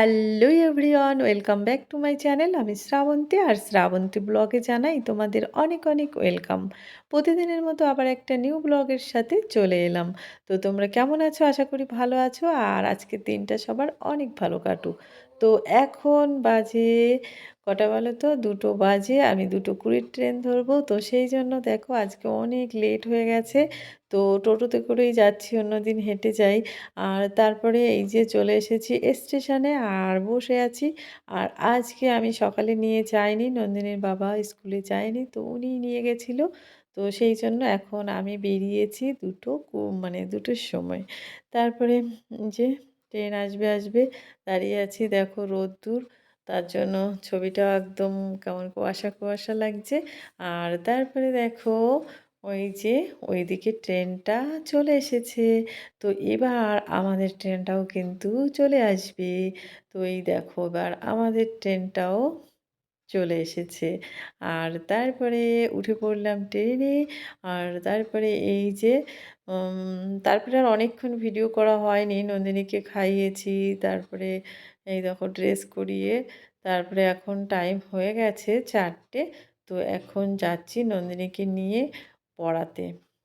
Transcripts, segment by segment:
Hello everyone, welcome back to my channel. আমি শ্রাবন্তী আর শ্রাবন্তী ব্লগে জানাই তোমাদের অনেক অনেক ওয়েলকাম। প্রতিদিনের মতো আবার একটা নিউ ব্লগের সাথে চলে এলাম। তো তোমরা কেমন আছো? আশা করি ভালো আছো। আর আজকের দিনটা সবার অনেক ভালো কাটুক। তো এখন বাজে কটা বলো তো দুটো বাজে, আমি দুটো কুড়ির ট্রেন ধরবো। তো সেই জন্য দেখো আজকে অনেক লেট হয়ে গেছে। তো টোটোতে করেই যাচ্ছি, অন্যদিন হেঁটে যাই। আর তারপরে এই যে চলে এসেছি স্টেশনে আর বসে আছি। আর আজকে আমি সকালে নিয়ে যাইনি, নন্দিনীর বাবা স্কুলে যায়নি, তো উনি নিয়ে গেছিল। তো সেই জন্য এখন আমি বেরিয়েছি দুটো মানে দুটোর সময়। তারপরে যে ট্রেন আসবে আসবে, দাঁড়িয়ে আছি দেখো রোদ্দুর। তার জন্য ছবিটা একদম কেমন কুয়াশা কুয়াশা লাগছে। আর তারপরে দেখো ওই যে ওইদিকে ট্রেনটা চলে এসেছে। তো এবার আমাদের ট্রেনটাও কিন্তু চলে আসবে। তো এই দেখো এবার আমাদের ট্রেনটাও চলে এসেছে। আর তারপরে উঠে পড়লাম ট্রেনে। আর তারপরে এই যে তারপরে আর অনেকক্ষণ ভিডিও করা হয়নি। নন্দিনীকে খাইয়েছি, তারপরে এই দেখো ড্রেস করিয়ে, তারপরে এখন টাইম হয়ে গেছে চারটে। তো এখন যাচ্ছি নন্দিনীকে নিয়ে পড়াতে।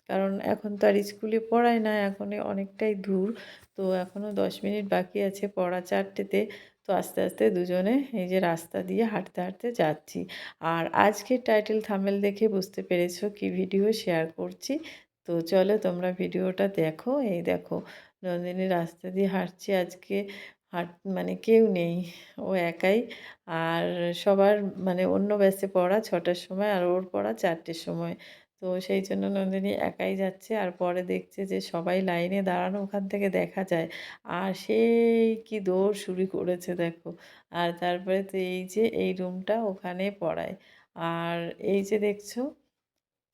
কারণ এখন তো আর স্কুলে পড়ায় না এখন অনেকটাই দূর। তো এখনও দশ মিনিট বাকি আছে পড়া চারটেতে। তো আস্তে আস্তে দুজনে এই যে রাস্তা দিয়ে হাঁটতে হাঁটতে যাচ্ছি। আর আজকে টাইটেল থামেল দেখে বুঝতে পেরেছ কি ভিডিও শেয়ার করছি। তো চলো তোমরা ভিডিওটা দেখো। এই দেখো, নন্দিনী রাস্তা দিয়ে হাঁটছি। আজকে হাঁট মানে কেউ নেই, ও একাই। আর সবার মানে অন্য ব্যাসে পড়া ছটার সময় আর ওর পড়া চারটের সময়। তো সেই জন্য নন্দিনী একাই যাচ্ছে আর পরে দেখছে যে সবাই লাইনে দাঁড়ানো ওখান থেকে দেখা যায়। আর সেই কি দৌড় শুরু করেছে দেখো। আর তারপরে তো এই যে এই রুমটা ওখানে পড়ায়। আর এই যে দেখছ,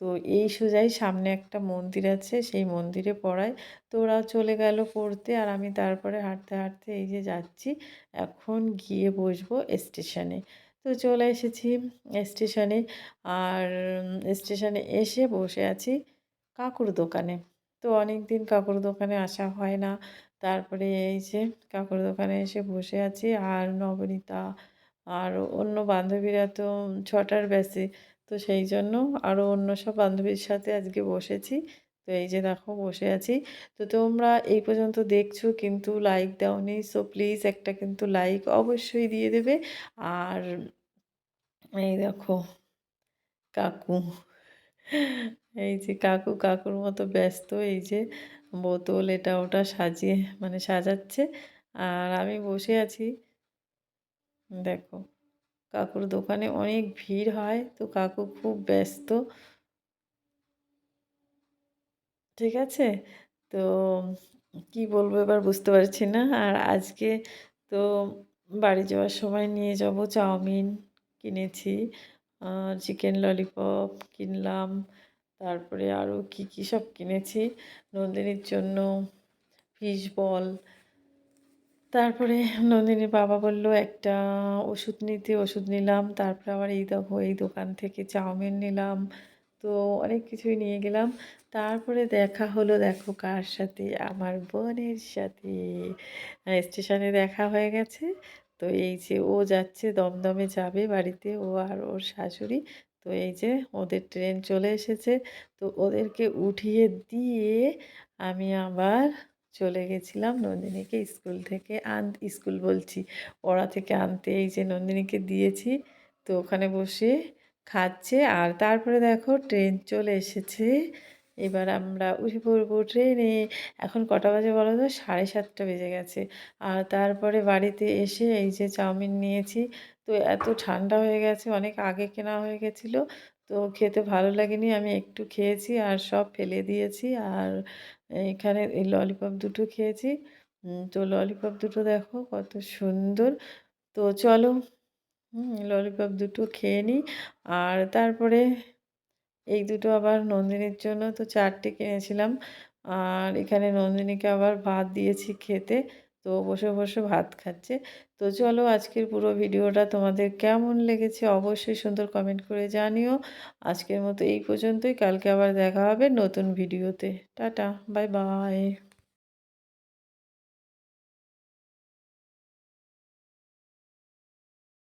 তো এই সোজাই সামনে একটা মন্দির আছে, সেই মন্দিরে পড়ায়। তো ওরা চলে গেল পড়তে আর আমি তারপরে হাঁটতে হাঁটতে এই যে যাচ্ছি। এখন গিয়ে বসবো স্টেশনে। তো চলে এসেছি স্টেশনে। আর স্টেশনে এসে বসে আছি কাকুর দোকানে। তো অনেক দিন কাকুর দোকানে আসা হয় না। তারপরে এই যে কাকুর দোকানে এসে বসে আছি। আর নবনীতা আর অন্য বান্ধবীরা তো ছটার ব্যাসে তো সেই জন্য আরও অন্য সব বান্ধবীর সাথে আজকে বসেছি। তো এই যে দেখো বসে আছি। তো তোমরা এই পর্যন্ত দেখছ কিন্তু লাইক দাওনি সো প্লিজ একটা কিন্তু লাইক অবশ্যই দিয়ে দেবে। আর এই দেখো কাকু, এই যে কাকু, কাকুর মতো ব্যস্ত এই যে বোতল এটা ওটা সাজিয়ে মানে সাজাচ্ছে। আর আমি বসে আছি। দেখো কাকুর দোকানে অনেক ভিড় হয়। তো কাকু খুব ব্যস্ত। ঠিক আছে? তো কি বলব এবার বুঝতে পারছি না। আর আজকে তো বাড়ি যাওয়ার সময় নিয়ে যাব চাউমিন কিনেছি। চিকেন ললিপপ কিনলাম। তারপরে আরও কি, কী সব কিনেছি। নন্দিনীর জন্য ফিশ বল তারপরে নন্দিনীর বাবা বলল, একটা ওষুধ নিতে, ওষুধ নিলাম। তারপরে আবার এই দেখো, এই দোকান থেকে চাউমিন নিলাম। তো অনেক কিছুই নিয়ে গেলাম। তারপরে দেখা হলো দেখো কার সাথে? আমার বোনের সাথে। স্টেশনে দেখা হয়ে গেছে। তো এই যে ও যাচ্ছে, দমদমে যাবে বাড়িতে। ও আর ওর শাশুড়ি। তো এই যে ওদের ট্রেন চলে এসেছে। তো ওদেরকে উঠিয়ে দিয়ে আমি আবার চলে গেছিলাম নন্দিনীকে স্কুল থেকে আন, স্কুল বলছি। ওরা থেকে আনতে এই যে নন্দিনীকে দিয়েছি। তো ওখানে বসে খাচ্ছে। আর তারপরে দেখো ট্রেন চলে এসেছে। এবার আমরা উঠে পড়ব ট্রেনে এখন কটা বাজে বলো তো? সাড়ে সাতটা বেজে গেছে। আর তারপরে বাড়িতে এসে এই যে চাউমিন নিয়েছি। তো এত ঠান্ডা হয়ে গেছে, অনেক আগে কেনা হয়ে গেছিল। তো খেতে ভালো লাগেনি, আমি একটু খেয়েছি আর সব ফেলে দিয়েছি। আর এখানে এই ললিপপ দুটো খেয়েছি। তো ললিপপ দুটো দেখো কত সুন্দর। তো চলো ললিপপ দুটো খেয়ে নিই। আর তারপরে এই দুটো আবার নন্দিনীর জন্য তো চারটে কিনেছিলাম। আর এখানে নন্দিনীকে আবার ভাত দিয়েছি খেতে, তো বসে বসে ভাত খাচ্ছে। তো চলো আজকের পুরো ভিডিওটা তোমাদের কেমন লেগেছে অবশ্যই সুন্দর কমেন্ট করে জানিও। আজকের মতো এই পর্যন্তই, কালকে আবার দেখা হবে নতুন ভিডিওতে। Tata bye bye